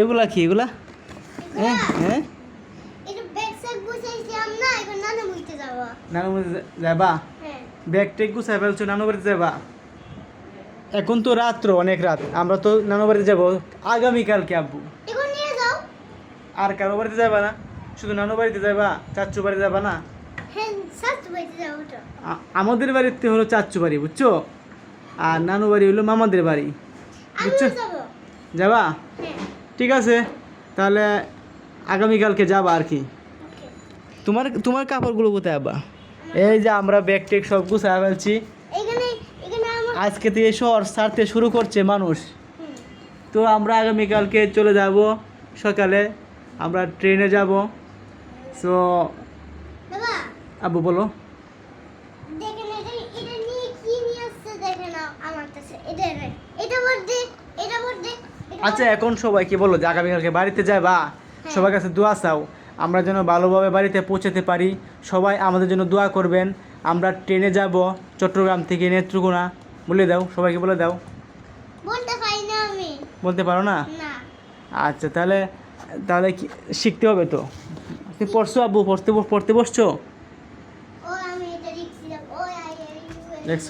এগুলা কি এগুলা? হ্যাঁ হ্যাঁ। নানা যাব। নানু বাড়িতে যাবা? হ্যাঁ। ব্যাগ টেক গুছাই ফেলছো নানু বাড়িতে যাবা? এখন তো রাত্র অনেক রাত। আমরা তো নানু বাড়িতে যাব আগামীকালকে আব্বু। আর কারও বাড়িতে যাবা না? শুধু নানু বাড়িতে যাবা চাচ্চু বাড়িতে যাবা না? হ্যাঁ আমাদের বাড়িতে হলো চাচ্চু বাড়ি বুঝছ? আর নানু বাড়ি হলো মামাদের বাড়ি বুঝছ? যাবা? হ্যাঁ। ঠিক আছে? তাহলে আগামীকালকে যাবা আর কি। তোমার তোমার কাপড়গুলো কোথায় আব্বা? এই যে আমরা ব্যাগ টেক সব গুছায় ফেলছি। আজকে থেকে শহর সারতে শুরু করছে মানুষ। তো আমরা আগামীকালকে চলে যাব সকালে। আমরা ট্রেনে যাব। সো আব্বু বলো। দেখেন এটা নিয়ে কি নিয়ে আসছে দেখেন আমার কাছে। এটা রে। এটা বলতে এটা বলতে আচ্ছা এখন সবাইকে বলো যে আগামীকালকে বাড়িতে যাবা সবার কাছে দোয়া চাও। আমরা যেন ভালোভাবে বাড়িতে পৌঁছাতে পারি। সবাই আমাদের জন্য দোয়া করবেন। আমরা ট্রেনে যাব চট্টগ্রাম থেকে নেত্রকোনা। বলে দাও সবাইকে বলে দাও। বলতে পারি না আমি। বলতে পারো না? আচ্ছা তাহলে তাহলে কি শিখতে হবে তো? তুমি পড়ছো আব্বু? পড়তে পড়তে বসছো? দেখছ।